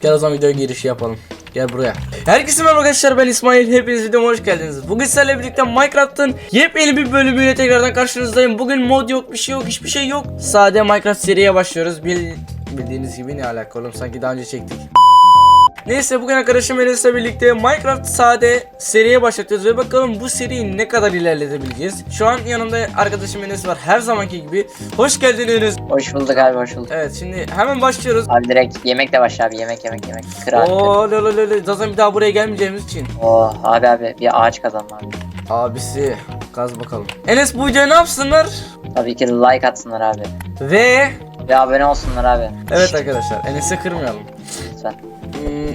Gel o zaman videoya girişi yapalım. Gel buraya. Herkese merhaba arkadaşlar ben İsmail. Hepiniz videoma hoş geldiniz. Bugün sizlerle birlikte Minecraft'ın yepyeni bir bölümüyle tekrardan karşınızdayım. Bugün mod yok, bir şey yok, hiçbir şey yok. Sade Minecraft seriye başlıyoruz. Bil, bildiğiniz gibi ne alaka oğlum sanki daha önce çektik. Neyse bugün arkadaşım Enes'le birlikte Minecraft sade seriye başlatıyoruz ve bakalım bu seriyi ne kadar ilerletebileceğiz. Şu an yanımda arkadaşım Enes var her zamanki gibi. Hoş geldin Enes. Hoş bulduk abi hoş bulduk. Evet şimdi hemen başlıyoruz. Abi direkt yemek de başla abi yemek yemek yemek. Kır. Oo lo lo lo lo. zaten bir daha buraya gelmeyeceğimiz için. Oh abi abi bir ağaç kazanma abi. Abisi kaz bakalım. Enes bu videoyu ne yapsınlar? Tabii ki like atsınlar abi. Ve Ve abone olsunlar abi. evet arkadaşlar Enes'i kırmayalım. Lütfen.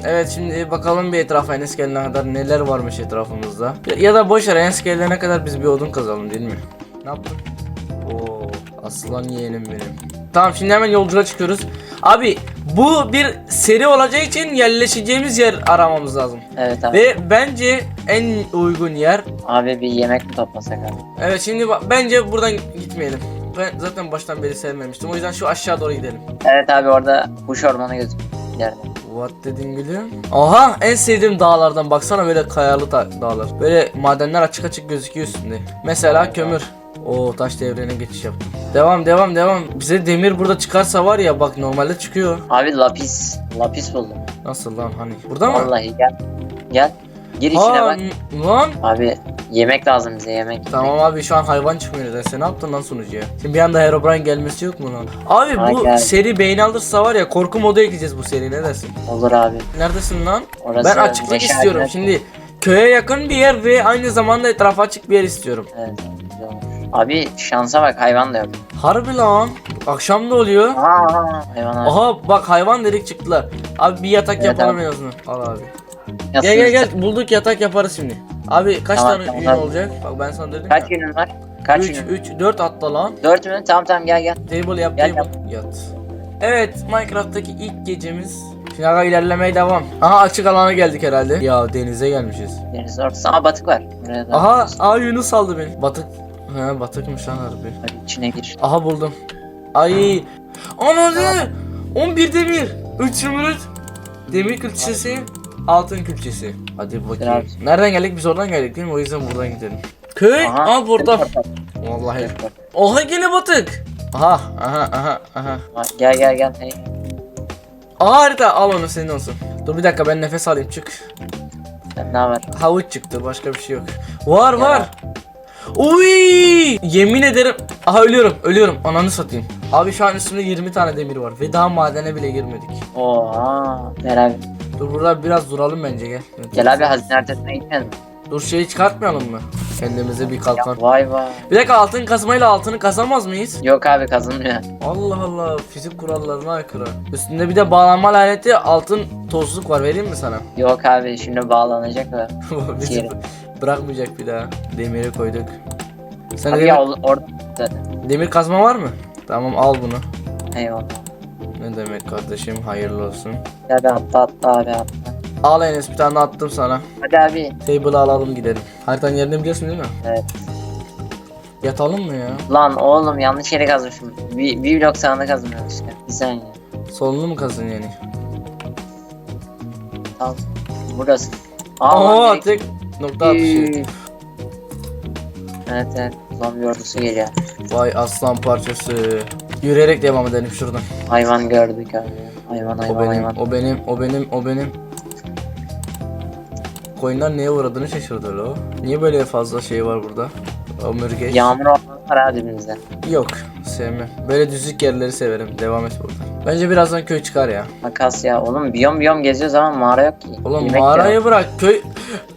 Evet şimdi bakalım bir etrafa Enes gelene kadar neler varmış etrafımızda. Ya, ya da boş ver Enes gelene kadar biz bir odun kazalım değil mi? Ne yaptın? Oo aslan yeğenim benim. Tamam şimdi hemen yolculuğa çıkıyoruz. Abi bu bir seri olacağı için yerleşeceğimiz yer aramamız lazım. Evet abi. Ve bence en uygun yer Abi bir yemek mi toplasak abi? Evet şimdi bence buradan gitmeyelim. Ben zaten baştan beri sevmemiştim. O yüzden şu aşağı doğru gidelim. Evet abi orada kuş ormanı gözüküyor. İleride. What dedin gülüm? Aha en sevdiğim dağlardan baksana böyle kayalı ta- dağlar. Böyle madenler açık açık gözüküyor üstünde. Mesela kömür. O taş devrene geçiş yaptım. Devam devam devam. Bize demir burada çıkarsa var ya bak normalde çıkıyor. Abi lapis. Lapis buldum. Nasıl lan hani? Burada mı? Vallahi gel. Gel. Gir içine Ha, bak. lan. Abi yemek lazım bize yemek. Tamam abi şu an hayvan çıkmıyor nedense. Sen ne yaptın lan sunucuya? Şimdi bir anda Herobrine gelmesi yok mu lan? Abi Ha, bu gel. seri beğeni alırsa var ya korku modu ekleyeceğiz bu seri ne dersin? Olur abi. Neredesin lan? Orası ben açıklık meşale. istiyorum. Şimdi köye yakın bir yer ve aynı zamanda etrafa açık bir yer istiyorum. Evet. güzel olur. Abi şansa bak hayvan da yok. Harbi lan. Akşam da oluyor. Aa, hayvan abi. Aha bak hayvan dedik çıktılar. Abi bir yatak Evet yapalım abi. en azından. Al abi. Gel gel gel bulduk yatak yaparız şimdi. Abi kaç Tamam, tane tamam, yün abi. olacak? Bak ben sana dedim Kaç ya. günün var? Kaç 3 günün? 3 4 atla lan. 4 mü? Tamam tamam gel gel. Table yap Gel, table. Yat. Evet Minecraft'taki ilk gecemiz. Aga ilerlemeye devam. Aha açık alana geldik herhalde. Ya denize gelmişiz. Deniz ortası. Aa batık var. Buraya da. Aha aa Yunus saldı beni. Batık. He batıkmış lan harbi. Hadi içine gir. Aha buldum. Ay. Ananı. 11 demir. 3 zümrüt. Demir külçesi. Altın külçesi. Hadi bakayım. Nereden geldik? Biz oradan geldik değil mi? O yüzden buradan gidelim. Köy. Aha. Burada. Teleport. Vallahi. Oha yine batık. Aha aha aha aha. Ha, Gel gel gel. Hey. Aha harita al onu senin olsun. Dur bir dakika ben nefes alayım çık. Sen ne var? Havuç çıktı başka bir şey yok. Var var. Uy! Yemin ederim. Aha ölüyorum ölüyorum. Ananı satayım. Abi şu an üstümde 20 tane demir var ve daha madene bile girmedik. Oha. Abi. Dur burada biraz duralım bence gel. Gel abi hazine haritasına gitmeyelim. Dur şeyi çıkartmayalım mı? Kendimize bir kalkan. Ya, vay vay. Bir dakika altın kazmayla altını kazamaz mıyız? Yok abi kazınmıyor. Allah Allah fizik kurallarına aykırı. Üstünde bir de bağlanma aleti altın tozluk var vereyim mi sana? Yok abi şimdi bağlanacak. Bizi Yerim. bırakmayacak bir daha. Demiri koyduk. Sen Abi demir, ya orada demir kazma var mı? Tamam al bunu. Eyvallah. Ne demek kardeşim hayırlı olsun. Abi atla atla abi atla. Al Enes bir tane attım sana. Hadi abi. Table'ı alalım gidelim. Haritanın yerini biliyorsun değil mi? Evet. Yatalım mı ya? Lan oğlum yanlış yere kazmışım. Bir, bir blok sağında kazmıyorum işte. Bir saniye. Solunu mu kazın yani? Al. Burası. Aa, lan Oo direkt- tek nokta atışı. Evet evet. Zombi ordusu geliyor. Vay aslan parçası. Yürüyerek devam edelim şuradan. Hayvan gördük abi. Hayvan O hayvan benim, hayvan. o benim, o benim, o benim. Koyunlar neye uğradığını şaşırdı lo. Niye böyle fazla şey var burada? Omurgeç. Yağmur ormanı var abi. Yok, sevmem. Böyle düzlük yerleri severim. Devam et burada. Bence birazdan köy çıkar ya. Makas ya. Oğlum biyom biyom geziyoruz ama mağara yok ki. Oğlum Yemek mağarayı yok. bırak. Köy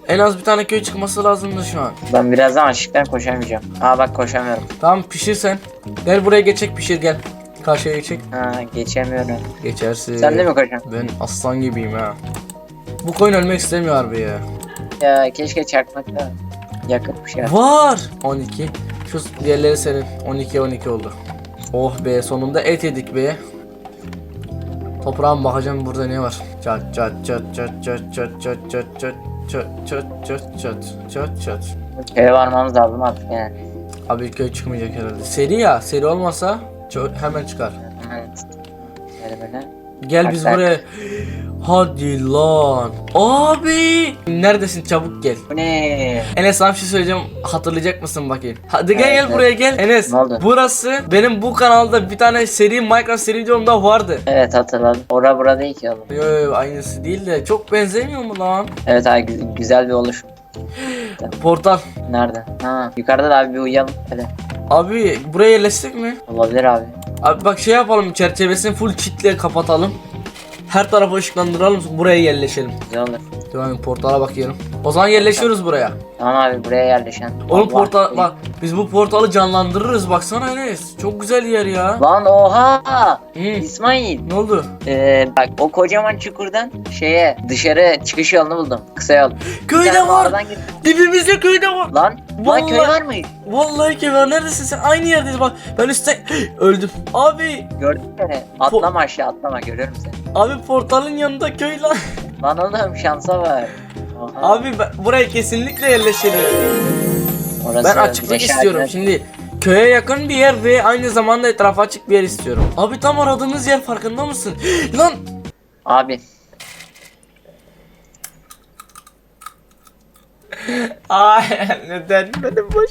en az bir tane köy çıkması lazımdı şu an. Ben birazdan açlıktan koşamayacağım. Aa bak koşamıyorum. Tamam pişir sen. Gel buraya geçecek pişir gel. Karşıya geçecek. Ha geçemiyorum. Geçersin. Sen de mi koşacaksın? Ben aslan gibiyim ha. Bu koyun ölmek istemiyor harbi ya. Ya keşke çakmakta yakıp bir şey yap. Var. 12. Şu diğerleri senin. 12 12 oldu. Oh be sonunda et yedik be. Toprağım bakacağım burada ne var. Çat çat çat çat çat çat çat çat çat çat çat çat çat çat çat. Köye varmamız lazım artık yani. Abi köy çıkmayacak herhalde. Seri ya. Seri olmasa çö- hemen çıkar. Evet. Böyle böyle. Gel biz buraya. Hadi lan. Abi. Neredesin çabuk gel. Bu ne? Enes sana bir şey söyleyeceğim. Hatırlayacak mısın bakayım? Hadi gel Evet, gel evet. buraya gel. Enes. Ne oldu? Burası benim bu kanalda bir tane seri Minecraft seri videomda vardı. Evet hatırladım. Ora bura değil ki oğlum. Yo, yo, aynısı değil de çok benzemiyor mu lan? Evet abi gü- güzel bir oluşum. Portal. Nerede? Ha yukarıda da abi bir uyuyalım. Hadi. Abi buraya yerleştik mi? Olabilir abi. Abi bak şey yapalım çerçevesini full çitle kapatalım. Her tarafı ışıklandıralım buraya yerleşelim. Güzel olur. Ben portala bakıyorum. O zaman yerleşiyoruz buraya. Tamam abi buraya yerleşen. Oğlum portal bak biz bu portalı canlandırırız baksana Enes. Çok güzel yer ya. Lan oha! Hı, İsmail. ne oldu? Ee, bak o kocaman çukurdan şeye dışarı çıkış yolunu buldum. Kısa yol. Bir Köyde tane var. mağaradan gir- Dibimizde köyde var. Lan, lan köy Vallahi- var mı? Vallahi köy var. Neredesin sen? Aynı yerdeyiz bak. Ben üstte öldüm. Abi, Gördün mü? Atlama aşağı atlama görüyorum seni. abi portalın yanında köy lan. Lan oğlum şansa var. Oha. Abi ben, buraya kesinlikle yerleşelim. Orası Ben açıklık istiyorum. Şimdi köye yakın bir yer ve aynı zamanda etrafa açık bir yer istiyorum. Abi tam aradığımız yer farkında mısın? Lan Abi Ay neden benim boş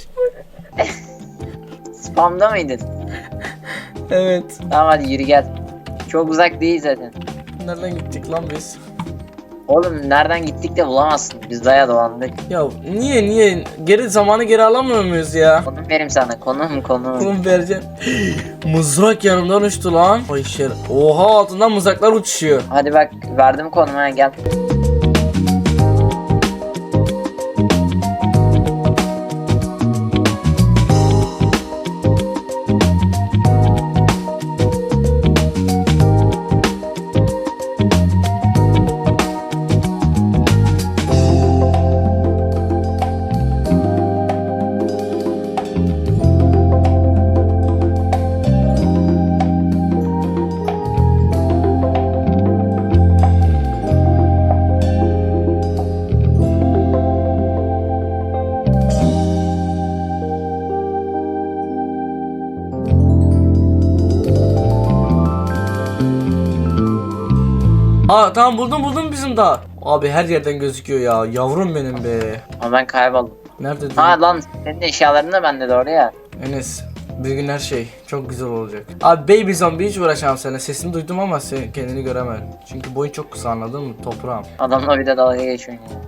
spamda mıydın? Evet. Tamam hadi yürü gel. Çok uzak değil zaten. Nereden gittik lan biz? Oğlum nereden gittik de bulamazsın. Biz bayağı dolandık. Ya niye niye geri zamanı geri alamıyor muyuz ya? Konum verim sana. Konum konum. Oğlum vereceğim. Mızrak yanımdan uçtu lan. Ay şer. Oha altından mızraklar uçuşuyor. Hadi bak verdim konumu ha, gel. Tamam buldum buldum bizim daha. Abi her yerden gözüküyor ya. Yavrum benim be. Ama ben kayboldum. Nerede Ha lan senin eşyaların da bende doğru ya. Enes bir gün her şey çok güzel olacak. Abi Baby Zombie hiç uğraşamam seninle. Sesini duydum ama sen kendini göremem. Çünkü boyun çok kısa anladın mı? Toprağım. Adamla bir de dalga geçiyorsun ya.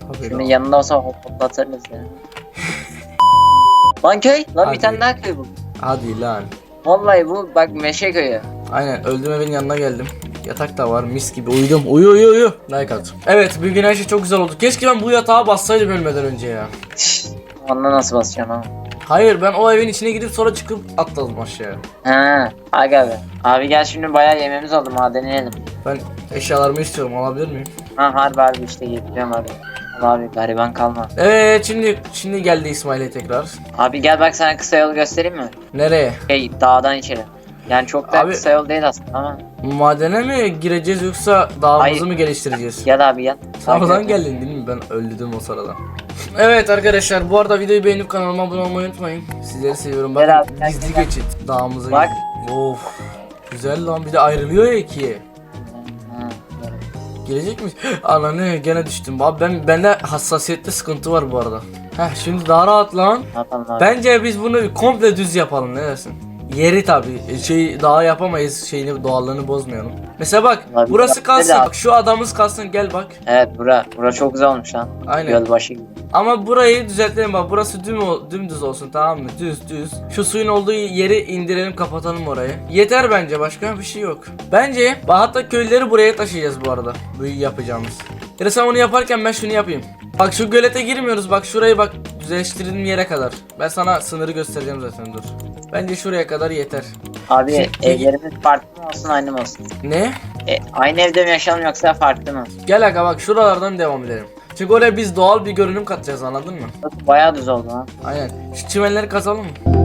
Tabii Şimdi yanında olsa hop hoplatırız ya. lan köy. Lan Hadi. bir tane daha köy bu. Hadi lan. Vallahi bu bak meşe köyü. Aynen öldüm evin yanına geldim. Yatak da var mis gibi uyudum. Uyu uyu uyu. Like at. Evet bir gün her şey çok güzel oldu. Keşke ben bu yatağa bassaydım ölmeden önce ya. Onunla nasıl basacaksın ama? Hayır ben o evin içine gidip sonra çıkıp atladım aşağıya. Ha, aga be. Abi gel şimdi bayağı yememiz oldu madene inelim. Ben eşyalarımı istiyorum alabilir miyim? Ha harbi harbi işte getiriyorum abi. Abi gariban kalma. Evet şimdi şimdi geldi İsmail'e tekrar. Abi gel bak sana kısa yolu göstereyim mi? Nereye? Şey dağdan içeri. Yani çok da Abi- kısa yol değil aslında ama. Madene mi gireceğiz yoksa dağımızı mı geliştireceğiz? Gel abi gel. Sonradan geldin değil mi? Ben öldüm o sırada. Evet arkadaşlar bu arada videoyu beğenip kanalıma abone olmayı unutmayın. Sizleri seviyorum. Gel Bakın abi, gel, gizli gel. geçit dağımıza Bak. Of. Güzel lan bir de ayrılıyor ya ikiye. Gel. Gelecek mi? Ananı gene düştüm. Abi ben bende hassasiyette sıkıntı var bu arada. Heh şimdi daha rahat lan. Ne yapalım abi? Bence biz bunu komple düz yapalım ne dersin? Yeri tabi şey daha yapamayız şeyini doğallığını bozmayalım. Mesela bak Abi, burası yap- kalsın. Bak şu adamız kalsın gel bak. Evet bura, bura çok güzel olmuş lan. Aynen. Göl başı gibi. Ama burayı düzeltelim bak. Burası düm dümdüz olsun tamam mı? Düz düz. Şu suyun olduğu yeri indirelim kapatalım orayı. Yeter bence başka bir şey yok. Bence hatta köyleri buraya taşıyacağız bu arada. Bu yapacağımız. Ya sen onu yaparken ben şunu yapayım. Bak şu gölete girmiyoruz bak şurayı bak düzleştirdiğim yere kadar. Ben sana sınırı göstereceğim zaten dur. Bence şuraya kadar yeter. Abi Şey- evlerimiz farklı mı olsun aynı mı olsun? Ne? E, aynı evde mi yaşayalım yoksa farklı mı? Gel aga bak şuralardan devam edelim. Çünkü oraya biz doğal bir görünüm katacağız anladın mı? Bayağı düz oldu lan. Aynen. Şu çimenleri kazalım mı?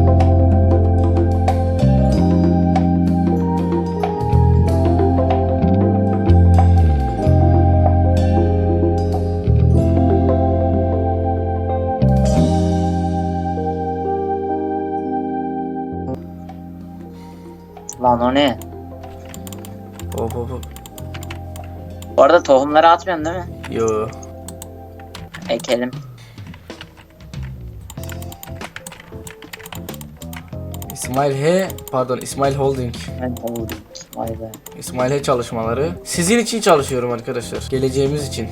Lan o ne? Hop hop hop. Bu arada tohumları atmıyorsun değil mi? Yo. Ekelim. İsmail H pardon İsmail Holding. Ben oldum. Vay be. İsmail H çalışmaları. Sizin için çalışıyorum arkadaşlar. Geleceğimiz için.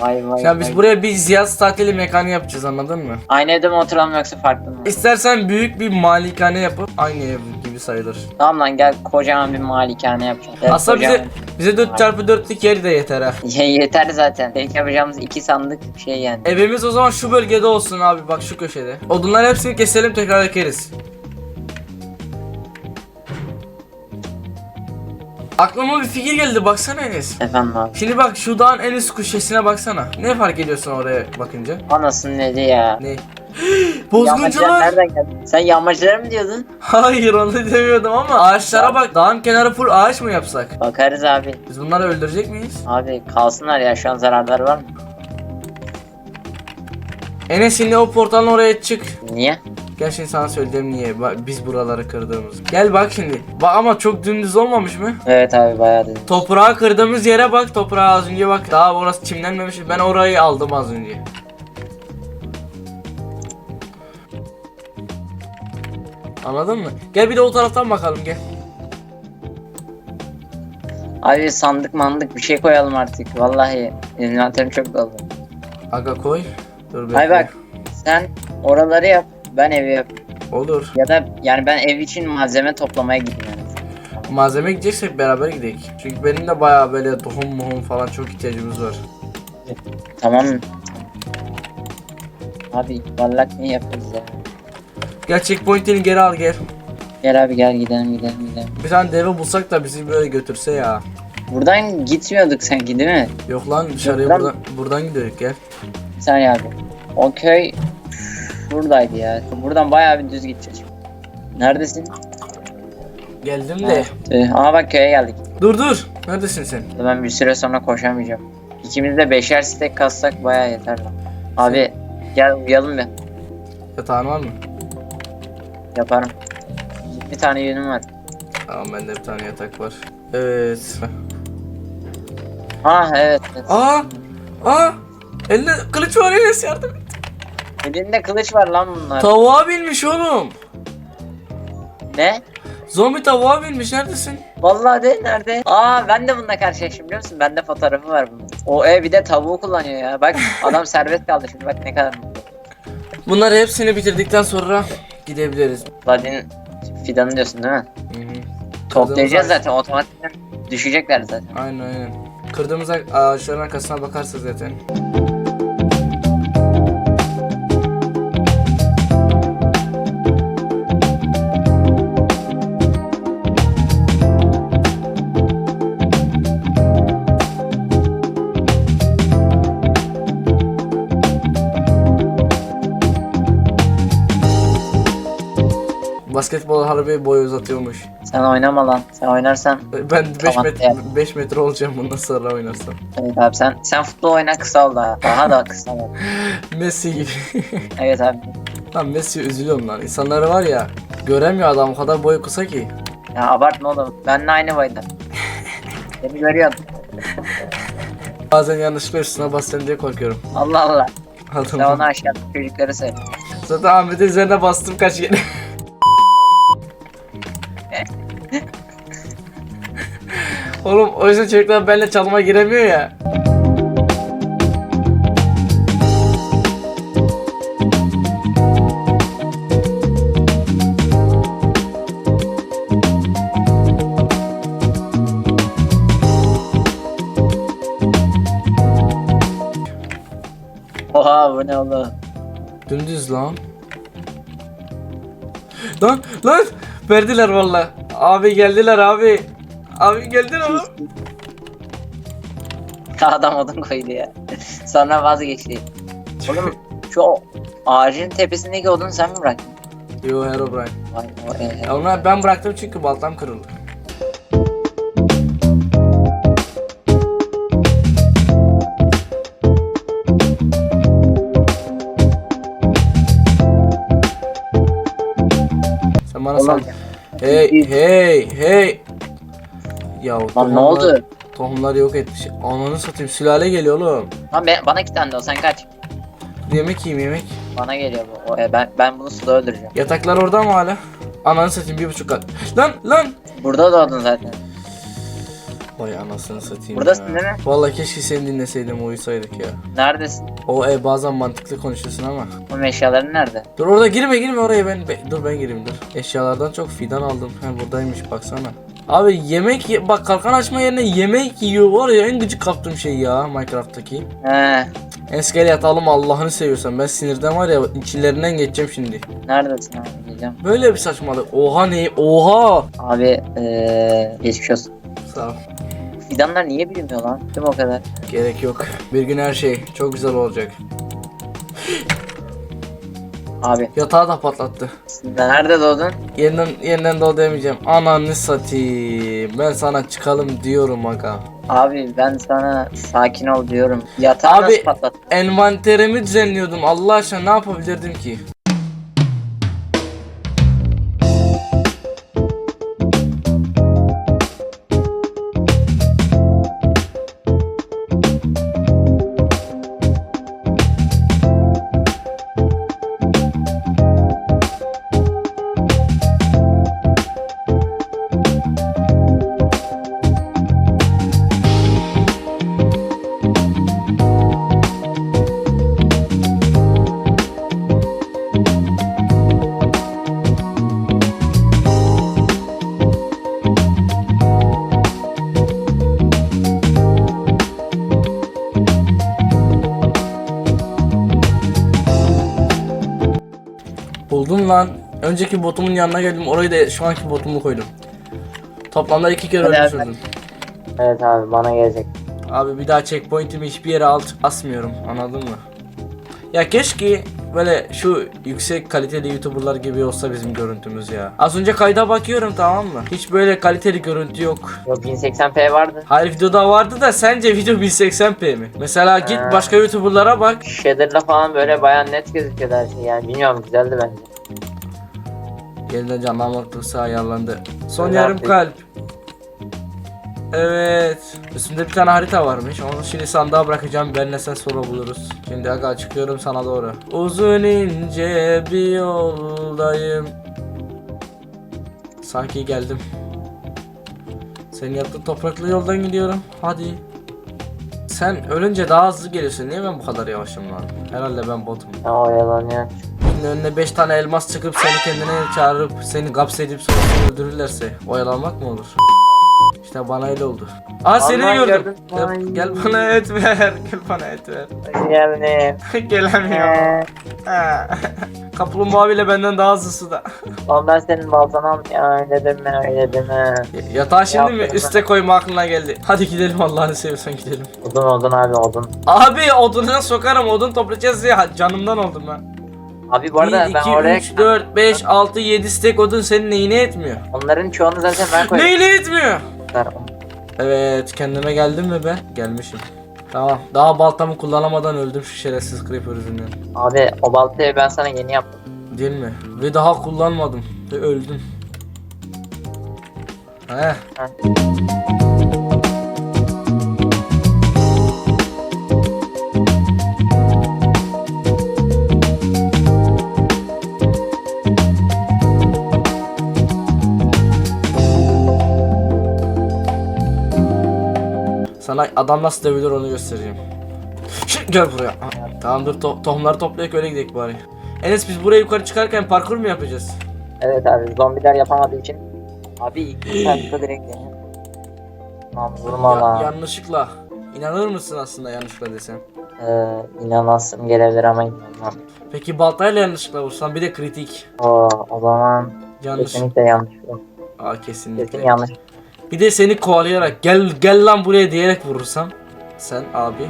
Vay vay. Şimdi biz vay. buraya bir ziyaz tatili mekanı yapacağız anladın mı? Aynı evde mi oturalım yoksa farklı mı? İstersen büyük bir malikane yapıp aynı ev gibi sayılır. Tamam lan gel kocaman bir malikane yapacağım. Gel Aslında bize bize 4x4'lük yer de yeter ha. Ye- Yeter zaten. Tek yapacağımız iki sandık şey yani. Evimiz o zaman şu bölgede olsun abi bak şu köşede. Odunları hepsini keselim tekrar ekeriz. Aklıma bir fikir geldi baksana Enes. Efendim abi. Şimdi bak şu dağın en üst köşesine baksana. Ne fark ediyorsun oraya bakınca? Anasını dedi ya. Ne? Yağmacılar Bozguncular. nereden geldi? Sen yağmacılar mı diyordun? Hayır onu demiyordum ama ağaçlara bak. Dağın kenarı full ağaç mı yapsak? Bakarız abi. Biz bunları öldürecek miyiz? Abi kalsınlar ya şu an zararları var mı? Enes şimdi o portalın oraya çık. Niye? Gel şimdi sana söyleyeyim niye biz buraları kırdığımız. Gel bak şimdi. Bak ama çok dümdüz olmamış mı? Evet abi bayağı dedim. Toprağı kırdığımız yere bak. Toprağa az önce bak. Daha orası çimlenmemiş. Ben orayı aldım az önce. Anladın mı? Gel bir de o taraftan bakalım gel. Abi sandık mandık bir şey koyalım artık. Vallahi inventörüm çok doldu. Aga koy. Dur bekle. Hay bak sen oraları yap. Ben evi yap. Olur. Ya da yani ben ev için malzeme toplamaya gideyim yani. Malzeme gideceksek beraber gidelim. Çünkü benim de bayağı böyle tohum muhum falan çok ihtiyacımız var. Tamam? Abi vallak ne yaparız ya? Gel checkpoint'ini geri al gel. Gel abi gel gidelim gidelim gidelim. Bir tane deve bulsak da bizi böyle götürse ya. Buradan gitmiyorduk sanki değil mi? Yok lan dışarıya Yok lan. buradan, buradan gidiyoruz gel. Saniye abi. O köy şuradaydı ya. Buradan bayağı bir düz gideceğiz. Neredesin? Geldim de. Tüh, Aha bak köye geldik. Dur dur. Neredesin sen? Ben bir süre sonra koşamayacağım. İkimiz de beşer stek kassak bayağı yeter lan. Abi gel uyuyalım bir. Yatağın var mı? Yaparım. Bir tane yünüm var. Tamam bende bir tane yatak var. Evet. Ah evet. evet. Aa! Aa! Elinde kılıç var Enes yardım. Elinde kılıç var lan bunlar. Tavuğa binmiş oğlum. ne? Zombi tavuğa binmiş neredesin? Vallahi de nerede? Aa ben de bununla karşılaştım biliyor musun? Bende fotoğrafı var bunun. O ev bir de tavuğu kullanıyor ya. Bak adam serbest kaldı şimdi bak ne kadar mutlu. Bunları hepsini bitirdikten sonra gidebiliriz. Ladin fidanı diyorsun değil mi? Hı hı. Toplayacağız Kırdığımız zaten otomatikten düşecekler zaten. Aynen aynen. Kırdığımız ağaçların arkasına bakarsa zaten. Basketbol harbi boy uzatıyormuş. Sen oynama lan. Sen oynarsan Ben 5 Tamam, metre yani. 5 metre olacağım bundan sonra oynarsam. evet abi sen sen futbol oyna kısa ol daha. Daha da kısa ol. Messi gibi. Evet abi. lan Messi üzülüyorum lan. İnsanları var ya göremiyor adam o kadar boyu kısa ki. Ya abartma oğlum. Benle aynı boyda. Seni görüyorum. Bazen yanlışlıkla üstüne bassam diye korkuyorum. Allah Allah. Sen Adam. onu aşağıda çocukları söyle. Zaten Ahmet'in üzerine bastım kaç kere. Oğlum o yüzden çocuklar benimle çalıma giremiyor ya. Oha bu ne oğlum? Dümdüz lan. Lan lan verdiler valla. Abi geldiler abi. Abi geldiler abi. Adam odun koydu ya. Sonra vazgeçti. Oğlum şu ağacın tepesindeki odunu sen mi bıraktın? Yo Herobrine. Vay vay. Onu ben bıraktım çünkü baltam kırıldı. Sen bana sal. Oğlum, Hey hey hey. Ya Lan ne tohumlar- oldu? Tohumlar yok etmiş. Ananı satayım sülale geliyor oğlum. Lan be- bana iki tane de o sen kaç. Dur, Yemek yiyeyim yemek. Bana geliyor bu. O, e, ben ben bunu suda öldüreceğim. Yataklar orada mı hala? Ananı satayım bir buçuk kat. Lan lan. Burada doğdun zaten. Vay anasını satayım Buradasın ya. değil mi? Vallahi keşke seni dinleseydim uyusaydık ya. Neredesin? O ev bazen mantıklı konuşuyorsun ama. Bu eşyaların nerede? Dur orada girme girme oraya ben be- dur ben gireyim dur. Eşyalardan çok fidan aldım. Ha buradaymış baksana. Abi yemek ye- bak kalkan açma yerine yemek yiyor var ya en gıcık kaptığım şey ya Minecraft'taki. He. Eskele yatalım Allah'ını seviyorsan ben sinirden var ya içlerinden geçeceğim şimdi. Neredesin abi? Geleceğim. Böyle bir saçmalık. Oha ne? Oha. Abi eee geçmiş olsun. Sağ ol. Fidanlar niye büyümüyor lan? Mi o kadar? Gerek yok. Bir gün her şey çok güzel olacak. Abi Yatağı da patlattı. nerede doğdun? Yeniden yeniden doğ demeyeceğim. Ananı satayım. Ben sana çıkalım diyorum aga. Abi ben sana sakin ol diyorum. Yatağı Abi- nasıl patlattın? Envanterimi düzenliyordum. Allah aşkına ne yapabilirdim ki? Önceki botumun yanına geldim. Orayı da şu anki botumu koydum. Toplamda iki kere Hadi öldürdüm. Evet abi bana gelecek. Abi bir daha checkpoint'imi hiçbir yere alt asmıyorum. Anladın mı? Ya keşke böyle şu yüksek kaliteli youtuberlar gibi olsa bizim görüntümüz ya. Az önce kayda bakıyorum tamam mı? Hiç böyle kaliteli görüntü yok. Yok 1080p vardı. Hayır videoda vardı da sence video 1080p mi? Mesela git Ha. başka youtuberlara bak. Shader'la falan böyle bayağı net gözüküyordu her şey yani bilmiyorum güzeldi bence. Yeniden canlanmaklısı ayarlandı. Son yarım kalp. Evet. Üstünde bir tane harita varmış. Onu şimdi sandığa bırakacağım. Benle sen sonra buluruz. Şimdi aga çıkıyorum sana doğru. Uzun ince bir yoldayım. Sanki geldim. Senin yaptığın topraklı yoldan gidiyorum. Hadi. Sen ölünce daha hızlı geliyorsun. Niye ben bu kadar yavaşım lan? Herhalde ben botum. Ha oyalanıyor. Şimdi önüne 5 tane elmas çıkıp seni kendine çağırıp seni gapsedip sonra seni öldürürlerse oyalanmak mı olur? İşte bana öyle oldu. Aa seni Vallahi gördüm. gördüm. Gel, Ay. gel bana et ver. Gel bana et ver. Yani. Gelemiyor. Ha. Kaplumbağa bile benden daha hızlısı da. Oğlum ben senin baltanı al ya öyle deme öyle deme. Yatağı şimdi mi Yapma. üste koyma aklına geldi. Hadi gidelim Allah'ını seviyorsan gidelim. Odun odun abi odun. Abi odununa sokarım odun toplayacağız ya canımdan oldum ha. Abi bu arada 1, ben 2, oraya 3, 4, 5, 6, 7 stek odun senin neyine etmiyor? onların çoğunu zaten ben koydum. Neyine etmiyor? Evet kendime geldim mi ben? Gelmişim. Tamam. Daha baltamı kullanamadan öldüm şu şerefsiz creeper yüzünden. Abi o baltayı ben sana yeni yaptım. Değil mi? Ve daha kullanmadım. Ve öldüm. Heh. Heh. Sana adam nasıl dövülür onu göstereceğim. Şimdi gel buraya. Ha, Tamam dur to- tohumları toplayarak öyle gidelim bari. Enes biz buraya yukarı çıkarken parkur mu yapacağız? Evet abi zombiler yapamadığı için. Abi ilk dakika direkt yani. Ya- yanlışlıkla. İnanır mısın aslında yanlışlıkla desem? Ee, inanasım gelebilir ama inanmam. Peki baltayla yanlışlıkla vursan bir de kritik. Oo, o zaman Yanlış. kesinlikle yanlış. Aa Kesin kesinlikle. yanlış. Bir de seni kovalayarak gel gel lan buraya diyerek vurursam. Sen abi.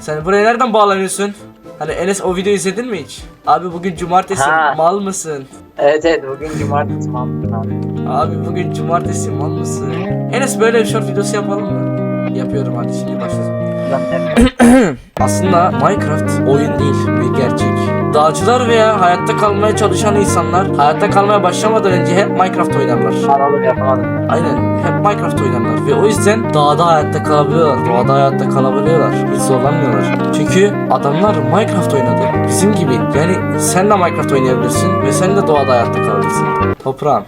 Sen buraya nereden bağlanıyorsun? Hani Enes o videoyu izledin mi hiç? Abi bugün cumartesi Ha. mal mısın? Evet evet bugün cumartesi mantıklı abi. Abi bugün cumartesi mal mısın? Enes böyle bir short videosu yapalım mı? Yapıyorum hadi şimdi başlasın. Aslında Minecraft oyun değil bir gerçek. Dağcılar veya hayatta kalmaya çalışan insanlar hayatta kalmaya başlamadan önce hep Minecraft oynarlar. Anladım yapamadım. Aynen hep Minecraft oynarlar ve o yüzden dağda hayatta kalabiliyorlar, doğada hayatta kalabiliyorlar. Hiç zorlanmıyorlar. Çünkü adamlar Minecraft oynadı. Bizim gibi. Yani sen de Minecraft oynayabilirsin ve sen de doğada hayatta kalabilirsin. Toprağım.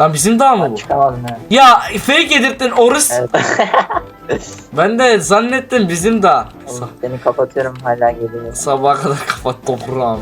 Lan bizim dağ mı bu? Çıkamadım ya. Ya fake edirttin Orus. Evet. Ben de zannettim bizim dağ. Sa- Seni kapatıyorum hala geliyor. sabaha kadar kapat toprağım.